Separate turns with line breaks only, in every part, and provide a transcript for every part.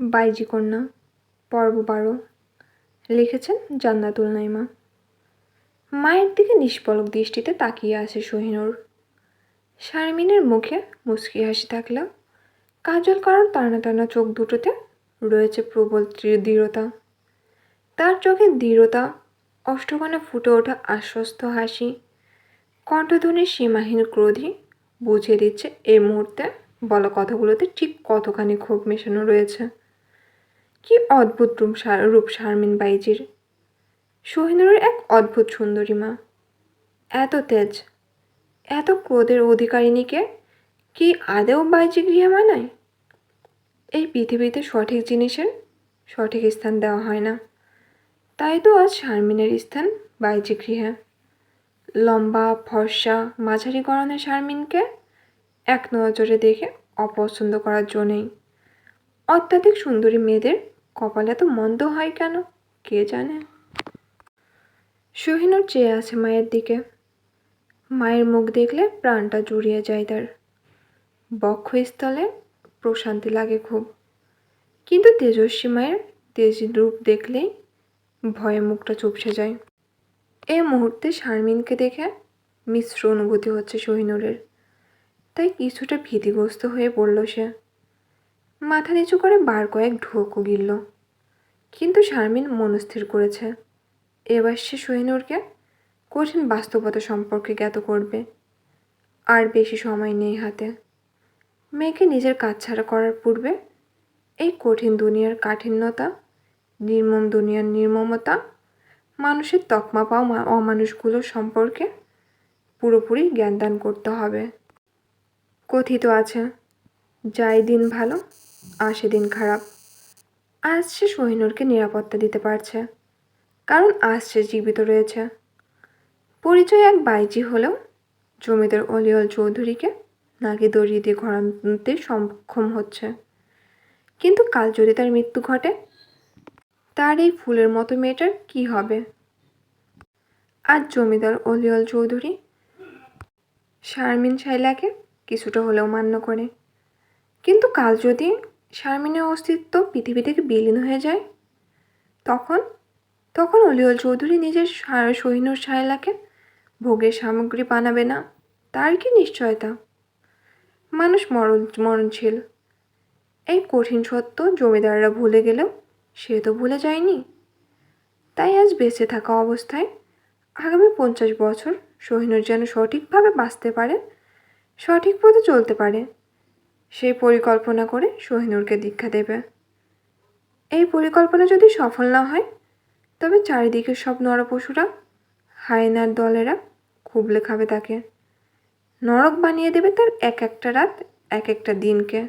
বাইজি কন্যা পর্ব বারো লিখেছেন জান্নাতুল নাইমা। মায়ের দিকে নিষ্পলক দৃষ্টিতে তাকিয়ে আছে সোহিনুর শারমিনের মুখে মুচকি হাসি থাকলেও কাজল কারণ টানা টানা চোখ দুটোতে রয়েছে প্রবল দৃঢ়তা। তার চোখে দৃঢ়তা, অষ্টকোণে ফুটে ওঠা আশ্বস্ত হাসি, কণ্ঠধ্বনির সীমাহীন ক্রোধই বুঝিয়ে দিচ্ছে এই মুহূর্তে বলা কথাগুলোতে ঠিক কতখানি ক্ষোভ মেশানো রয়েছে। কি অদ্ভুত রূপ রূপ শারমিন বাইজির। সোহিনুরের এক অদ্ভুত সুন্দরী মা। এত তেজ, এত ক্রোধের অধিকারিণীকে কি আদেও বাইজি গৃহে মানায়? এই পৃথিবীতে সঠিক জিনিসের সঠিক স্থান দেওয়া হয় না। তাই তো আজ শারমিনের স্থান বাইজি গৃহে। লম্বা, ফর্সা মাঝারি গড়নের শারমিনকে এক নজরে দেখে অপছন্দ করার জন্যই অত্যাধিক সুন্দরী মেয়েদের কপাল এত মন্দ হয় কেন? কে জানে? সোহিনুর চেয়ে আছে মায়ের দিকে। মায়ের মুখ দেখলে প্রাণটা জুড়িয়ে যায় তার। বক্ষস্থলে প্রশান্তি লাগে খুব। কিন্তু তেজস্বী মায়ের তেজি রূপ দেখলেই ভয়ে মুখটা চুপসে যায়। এই মুহূর্তে শারমিনকে দেখে মিশ্র অনুভূতি হচ্ছে সোহিনুরের তাই কিছুটা ভীতিগ্রস্ত হয়ে পড়ল সে। মাথা নিচু করে বার কয়েক ঢোকও গিলল। কিন্তু শারমিন মনস্থির করেছে। এবার সে সোহিনুরকে কঠিন বাস্তবতা সম্পর্কে জ্ঞাত করবে। আর বেশি সময় নেই হাতে। মেয়েকে নিজের কাজ ছাড়া করার পূর্বে এই কঠিন দুনিয়ার কাঠিন্যতা, নির্মম দুনিয়ার নির্মমতা, মানুষের তকমা পাওয়া অমানুষগুলো সম্পর্কে পুরোপুরি জ্ঞানদান করতে হবে। কথিত আছে, যাই দিন ভালো আসে দিন খারাপ। আজ সে সোহিনুরকে নিরাপত্তা দিতে পারছে, কারণ আজ সে জীবিত রয়েছে। পরিচয় এক বাইজি হলেও জমিদার অলিয়ল চৌধুরীকে নাকি দড়িয়ে দিয়ে ঘরাতে সক্ষম হচ্ছে। কিন্তু কাল যদি তার মৃত্যু ঘটে, তার এই ফুলের মতো মেয়েটার কি হবে? আজ জমিদার অলিয়ল চৌধুরী শারমিন শাইলাকে কিছুটা হলেও মান্য করে। কিন্তু কাল যদি শারমিনের অস্তিত্ব পৃথিবী থেকে বিলীন হয়ে যায়। তখন তখন অলিউল চৌধুরী নিজের সা- সহিনুর শায়লাকে ভোগের সামগ্রী বানাবে না, তার কি নিশ্চয়তা? মানুষ মরণ, মরণশীল। এই কঠিন সত্য জমিদাররা ভুলে গেলেও সে তো ভুলে যায়নি। তাই আজ বেঁচে থাকা অবস্থায় আগামী পঞ্চাশ বছর সহিনুর যেন সঠিকভাবে বাঁচতে পারে, সঠিক পথে চলতে পারে। সেই পরিকল্পনা করে সহিনুরকে দীক্ষা দেবে। এই পরিকল্পনা যদি সফল না হয়, তবে চারিদিকের সব নরপশুরা, হায়নার দলেরা খুবলে খাবে তাকে। নরক বানিয়ে দেবে তার এক একটা রাত, এক একটা দিনকে।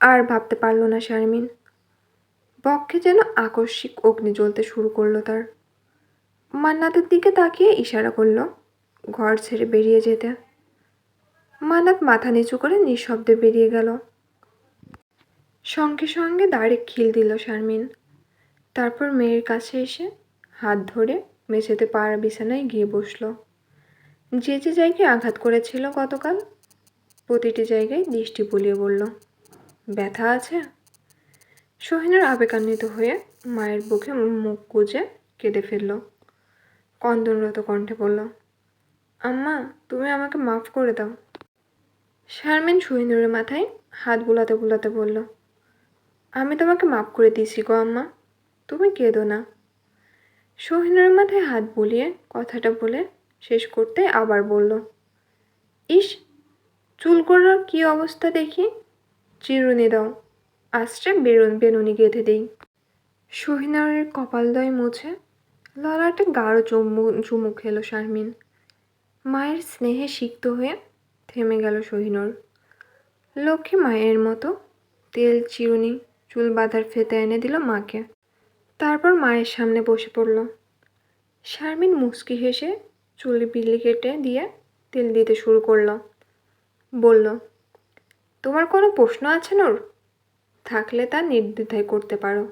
আর ভাবতে পারল না শারমিন। বক্ষে যেন আকস্মিক অগ্নি জ্বলতে শুরু করল তার। মান্নাতের দিকে তাকিয়ে ইশারা করল, ঘর ছেড়ে বেরিয়ে যেতে। মান্নাত মাথা নিচু করে নিঃশব্দে বেরিয়ে গেল। সঙ্গে সঙ্গে দাঁড়ে খিল দিল শারমিন। তারপর মেয়ের কাছে এসে হাত ধরে মেঝেতে পাড়া বিছানায় গিয়ে বসল। যে যে জায়গায় আঘাত করেছিল গতকাল, প্রতিটি জায়গায় দৃষ্টি বুলিয়ে বলল, ব্যথা আছে? সোহিনার আবেগান্বিত হয়ে মায়ের বুকে মুখ গুজে কেঁদে ফেলল। কন্দনরত কণ্ঠে বলল, আম্মা, তুমি আমাকে মাফ করে দাও। শারমিন সোহিনুরের মাথায় হাত বুলাতে বুলাতে বলল, আমি তোমাকে মাফ করে দিয়েছি গো আম্মা। তুমি কেঁদো না। সোহিনুরের মাথায় হাত বুলিয়ে কথাটা বলে শেষ করতে আবার বলল, ইস চুলগুলোর কি অবস্থা দেখি? চিরুনি দাও আশ্রে বেরুন, বেনুনি গেঁথে দেই। সোহিনারের কপালদয় মুছে ললাটে গাঢ় চুমু চুমু খেলো শারমিন। মায়ের স্নেহে সিক্ত হয়ে থেমে গেল সোহিনুর লক্ষ্মী মায়ের মতো তেল, চিরুনি, চুল বাঁধার ফেতে এনে দিল মাকে। তারপর মায়ের সামনে বসে পড়ল। শারমিন মুচকি হেসে চুল বিল্লি কেটে দিয়ে তেল দিতে শুরু করল। বলল, তোমার কোনো প্রশ্ন আছে নোর? থাকলে তা নির্দ্বিধায় করতে পারো।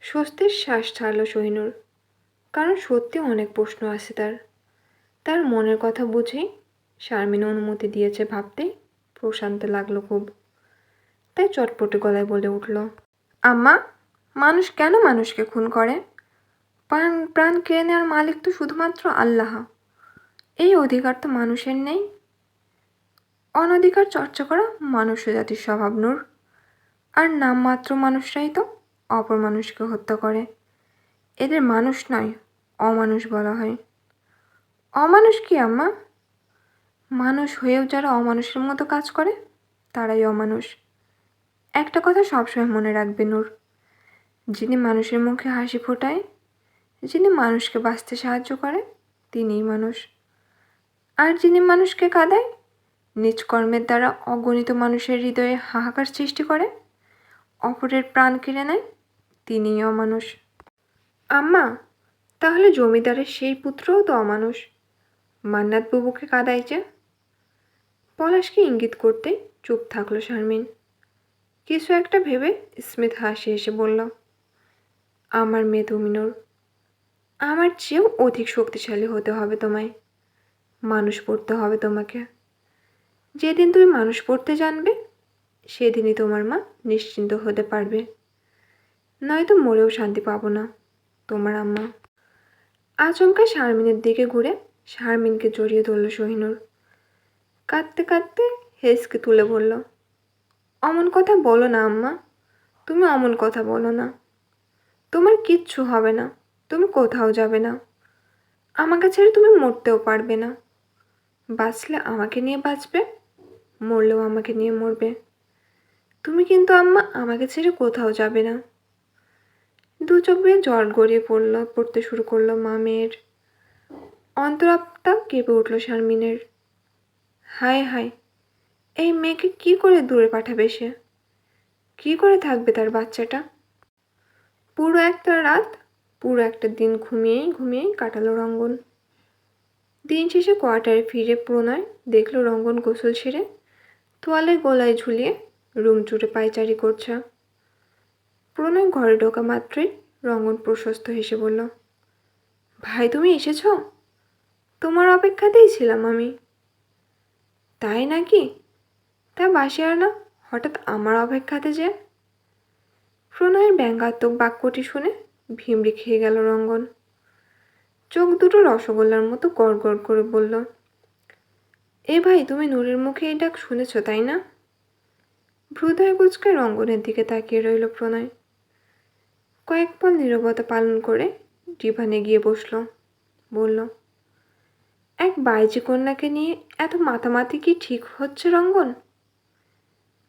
স্বস্তির শ্বাস ছাড়লো সহিনুর কারণ সত্যি অনেক প্রশ্ন আছে তার। তার মনের কথা বুঝেই শারমিন অনুমতি দিয়েছে ভাবতেই। প্রশান্ত লাগল খুব। তাই চটপটে গলায় বলে উঠল, আম্মা, মানুষ কেন মানুষকে খুন করে? প্রাণ প্রাণ কেড়ে নেওয়ার মালিক তো শুধুমাত্র আল্লাহ। এই অধিকার তো মানুষের নেই। অনধিকার চর্চা করা মনুষ্য জাতির স্বভাব, নূর। আর নামমাত্র মানুষরাই তো অপর মানুষকে হত্যা করে। এদের মানুষ নয়, অমানুষ বলা হয়। অমানুষ কি, আম্মা? মানুষ হয়েও যারা অমানুষের মতো কাজ করে, তারাই অমানুষ। একটা কথা সবসময় মনে রাখবে, নূর। যিনি মানুষের মুখে হাসি ফোটায়, যিনি মানুষকে বাঁচতে সাহায্য করে, তিনিই মানুষ। আর যিনি মানুষকে কাঁদায়, নিজ কর্মের দ্বারা অগণিত মানুষের হৃদয়ে হাহাকার সৃষ্টি করে, অপরের প্রাণ কেড়ে নেয়, তিনিই অমানুষ। আম্মা, তাহলে জমিদারের সেই পুত্রও তো অমানুষ। মান্নাত বাবুকে কাদায় পলাশকে ইঙ্গিত করতে চুপ থাকল শারমিন। কিছু একটা ভেবে স্মিথ হাসি এসে বলল, আমার মেয়ে তুমিনুর আমার চেয়েও অধিক শক্তিশালী হতে হবে তোমায়। মানুষ পড়তে হবে তোমাকে। যেদিন তুমি মানুষ পড়তে জানবে, সেদিনই তোমার মা নিশ্চিন্ত হতে পারবে। নয়তো মরেও শান্তি পাবো না তোমার আম্মা। আচমকা শারমিনের দিকে ঘুরে শারমিনকে জড়িয়ে ধরল শহিনুর। কাঁদতে কাঁদতে হেসকে তুলে বলল, অমন কথা বলো না আম্মা। তুমি অমন কথা বলো না। তোমার কিচ্ছু হবে না। তুমি কোথাও যাবে না। আমাকে ছেড়ে তুমি মরতেও পারবে না। বাঁচলে আমাকে নিয়ে বাঁচবে, মরলেও আমাকে নিয়ে মরবে। তুমি কিন্তু আম্মা আমাকে ছেড়ে কোথাও যাবে না। দু চোখ বেয়ে জল গড়িয়ে পড়ল, পড়তে শুরু করল মা মেয়ের। অন্তরাত্মা কেঁপে উঠল শারমিনের। হায় হায়, এই মেয়েকে কি করে দূরে পাঠাবে সে? কি করে থাকবে তার বাচ্চাটা? পুরো একটা রাত, পুরো একটা দিন ঘুমিয়েই ঘুমিয়েই কাটালো রঙ্গন। দিন শেষে কোয়ার্টারে ফিরে প্রণয় দেখল রঙ্গন গোসল সেরে তোয়ালে গলায় ঝুলিয়ে রুম জুড়ে পায়চারি করছে। প্রণয় ঘরে ঢোকা মাত্রই রঙ্গন প্রশস্ত হেসে বলল, ভাই, তুমি এসেছ? তোমার অপেক্ষাতেই ছিলাম আমি। তাই নাকি? তা বাসি আর না, হঠাৎ আমার অপেক্ষাতে যে? প্রণয়ের ব্যঙ্গাত্মক বাক্যটি শুনে ভিমড়ি খেয়ে গেল রঙ্গন। চোখ দুটো রসগোল্লার মতো গড় করে বলল, এ ভাই, তুমি নূরের মুখে এই ডাক শুনেছ, তাই না? ভ্রুদয় কুচকে রঙ্গনের দিকে তাকিয়ে রইল প্রণয়। কয়েক পল নীরবতা পালন করে ডিভানে গিয়ে বসল, বলল এক বাইজি কন্যাকে নিয়ে এত মাতামাতি কি ঠিক হচ্ছে রঙ্গন?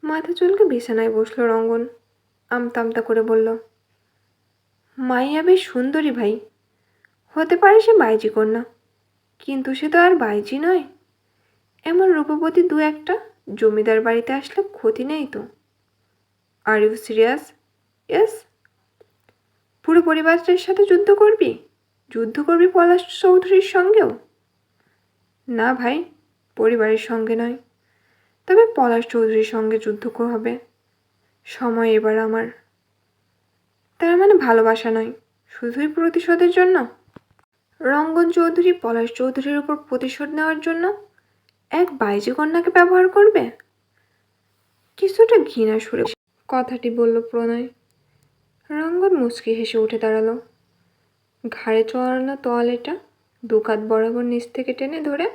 মাথা চুলকে বিছানায় বসল রঙ্গন আমতা আমতা করে বলল, মাইয়া বেশ সুন্দরী ভাই, হতে পারে সে বাইজি কন্যা, কিন্তু সে তো আর বাইজি নয়। এমন রূপবতী দু একটা জমিদার বাড়িতে আসলে ক্ষতি নেই তো। আর ইউ সিরিয়াস ইয়েস পুরো পরিবারটার সাথে যুদ্ধ করবি? যুদ্ধ করবি পলাশ চৌধুরীর সঙ্গেও? না ভাই, পরিবারের সঙ্গে নয়। তবে পলাশ চৌধুরীর সঙ্গে যুদ্ধ হবে। সময় এবার আমার। তার মানে ভালোবাসা নয়, শুধুই প্রতিশোধের জন্য? রঙ্গন চৌধুরী পলাশ চৌধুরীর উপর প্রতিশোধ নেওয়ার জন্য এক বাইজি কন্যাকে ব্যবহার করবে? কিছুটা ঘৃণা সুরে কথাটি বলল প্রণয়। রঙ্গন মুচকি হেসে উঠে দাঁড়াল। ঘাড়ে চড়ানো তোয়ালেটা দুকাত বরাবর নিচ থেকে টেনে ধরে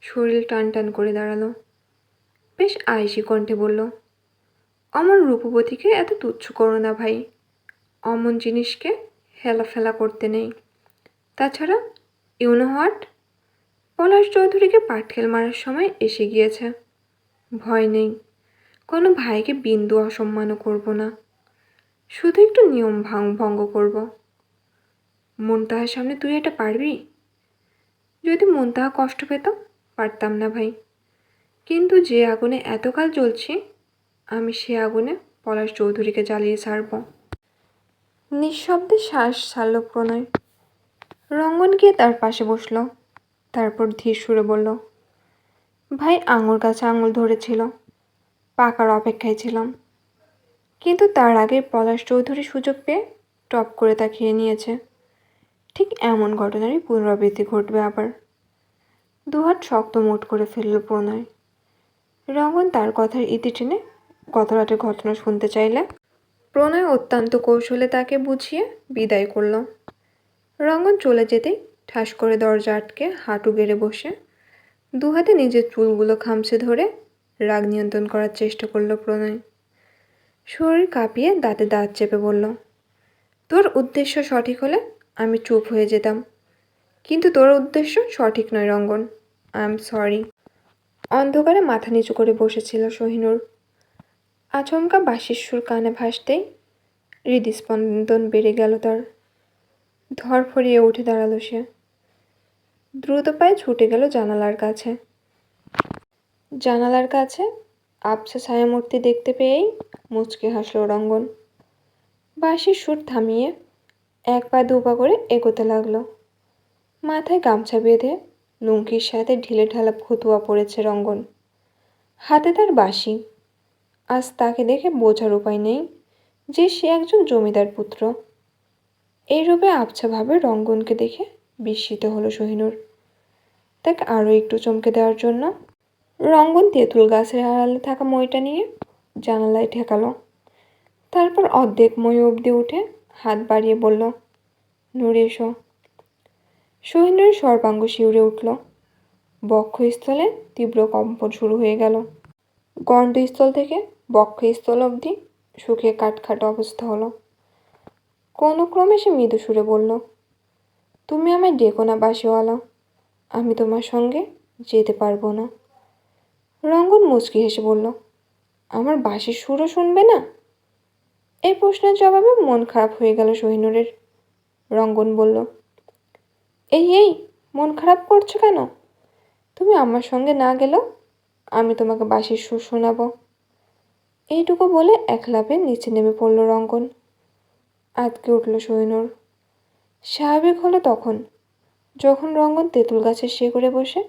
শরীর টান টান করে দাঁড়াল। বেশ আইসি কণ্ঠে বলল অমন রূপবতীকে এত তুচ্ছ করো না ভাই। অমন জিনিসকে হেলাফেলা করতে নেই। তাছাড়া ইউনো হোয়াট পলাশ চৌধুরীকে পাটকেল মারার সময় এসে গিয়েছে। ভয় নেই। কোনো ভাইকে বিন্দু অসম্মানও করব না। শুধু একটু নিয়ম ভাঙ ভঙ্গ করব। মনতাহার সামনে তুই এটা পারবি? যদি মনতাহা কষ্ট পেত পারতাম না ভাই। কিন্তু যে আগুনে এতকাল জ্বলছি, আমি সে আগুনে পলাশ চৌধুরীকে জ্বালিয়ে ছাড়ব। নিঃশব্দে শ্বাস ছাড়ল প্রণয়। রঙ্গন গিয়ে তার পাশে বসল। তারপর ধীর সুরে বলল, ভাই, আঙুর গাছে আঙুল ধরেছিল। পাকার অপেক্ষায় ছিলাম। কিন্তু তার আগে পলাশ চৌধুরী সুযোগ পেয়ে টপ করে তা খেয়ে নিয়েছে। ঠিক এমন ঘটনারই পুনরাবৃত্তি ঘটবে আবার। দুহাত শক্ত মুঠ করে ফেলল প্রণয়। রঙ্গন তার কথার ইতি টেনে রাতের ঘটনা শুনতে চাইলে প্রণয় অত্যন্ত কৌশলে তাকে বুঝিয়ে বিদায় করল। রঙ্গন চলে যেতেই ঠাস করে দরজা আটকে হাঁটু গেড়ে বসে দু হাতে নিজের চুলগুলো খামছে ধরে রাগ নিয়ন্ত্রণ করার চেষ্টা করল প্রণয়। শরীর কাঁপিয়ে দাঁতে দাঁত চেপে বলল, তোর উদ্দেশ্য সঠিক হলে আমি চুপ হয়ে যেতাম। কিন্তু তোর উদ্দেশ্য সঠিক নয়, রঙ্গন। আই এম সরি অন্ধকারে মাথা নিচু করে বসেছিল সহিনুর আচমকা বাঁশির সুর কানে ভাসতেই হৃদস্পন্দন বেড়ে গেল তার। ধরফরিয়ে উঠে দাঁড়াল সে। দ্রুত পায়ে ছুটে গেল জানালার কাছে। জানালার কাছে আবছা ছায়ামূর্তি দেখতে পেয়েই মুচকে হাসলো রঙ্গন। বাঁশির সুর থামিয়ে এক পা দু পা করে এগোতে লাগল। মাথায় গামছা বেঁধে লুঙ্কির সাথে ঢিলে ঢালা ফতুয়া পড়েছে রঙ্গন। হাতে তার বাঁশি। আজ তাকে দেখে বোঝার উপায় নেই যে সে একজন জমিদার পুত্র। এই রূপে আবছাভাবে রঙ্গনকে দেখে বিস্মিত হলো সহিনুর। তাকে আরও একটু চমকে দেওয়ার জন্য রঙ্গন তেঁতুল গাছের আড়ালে থাকা মইটা নিয়ে জানালায় ঠেকালো। তারপর অর্ধেক মই অবধি উঠে হাত বাড়িয়ে বলল, নুরে, এসো। সহিনুরের সর্বাঙ্গ শিউরে উঠল। বক্ষস্থলে তীব্র কম্পন শুরু হয়ে গেল। গণ্ডস্থল থেকে বক্ষস্থল অবধি সুখে কাটখাট অবস্থা হলো। কোনো ক্রমে সে মৃদু সুরে বলল, তুমি আমায় ডেকো না বাসিওয়ালা আমি তোমার সঙ্গে যেতে পারব না। রঙ্গন মুচকি হেসে বলল, আমার বাঁশির সুরও শুনবে না? এই প্রশ্নের জবাবে মন খারাপ হয়ে গেল সহিনুরের রঙ্গন বলল, এই এই, মন খারাপ করছ কেন? তুমি আমার সঙ্গে না গেলেও আমি তোমাকে বাঁশির সুর শোনাবো। এইটুকু বলে এক লাফে নিচে নেমে পড়ল রঙ্গন। আটকে উঠল সহিনুর স্বাভাবিক হলো তখন, যখন রঙ্গন তেঁতুল গাছের শেকড়ে বসে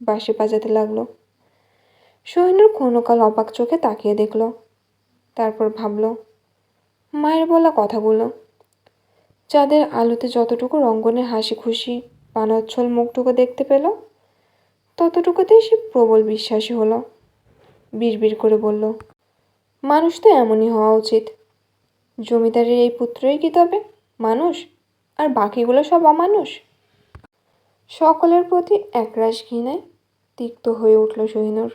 বাঁশি বাজাতে লাগল। সহিনুর ক্ষণকাল অবাক চোখে তাকিয়ে দেখল, তারপর ভাবল মায়ের বলা কথাগুলো যাদের আলোতে যতটুকু রঙ্গনের হাসি খুশি পানোচ্ছল মুখটুকু দেখতে পেল, ততটুকুতেই সে প্রবল বিশ্বাসী হলো। বিড়বিড় করে বলল, মানুষ তো এমনই হওয়া উচিত। জমিদারের এই পুত্রই কি তবে মানুষ, আর বাকিগুলো সব অমানুষ? সকলের প্রতি একরাশ ঘৃণায় তিক্ত হয়ে উঠল সহিনুর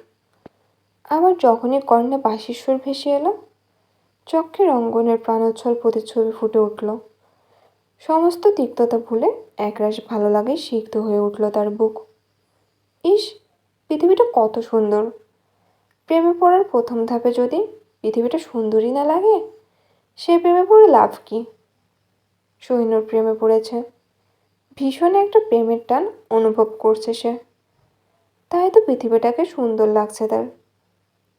আবার যখনই কর্ণে বাঁশির সুর ভেসে এলো চক্ষে অঙ্গনের প্রাণোচ্ছল প্রতিচ্ছবি ফুটে উঠল। সমস্ত তিক্ততা ভুলে একরাশ ভালো লাগে সিক্ত হয়ে উঠল তার বুক। ইস, পৃথিবীটা কত সুন্দর। প্রেমে পড়ার প্রথম ধাপে যদি পৃথিবীটা সুন্দরই না লাগে, সে প্রেমে পড়ে লাভ কি? সহিনুর প্রেমে পড়েছে। ভীষণ একটা প্রেমের টান অনুভব করছে সে। তাই তো পৃথিবীটাকে সুন্দর লাগছে তার।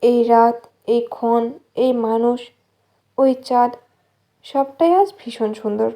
এই রাত, এই ক্ষণ, এই মানুষ ওই চাঁদ সবটাই আজ ভীষণ সুন্দর।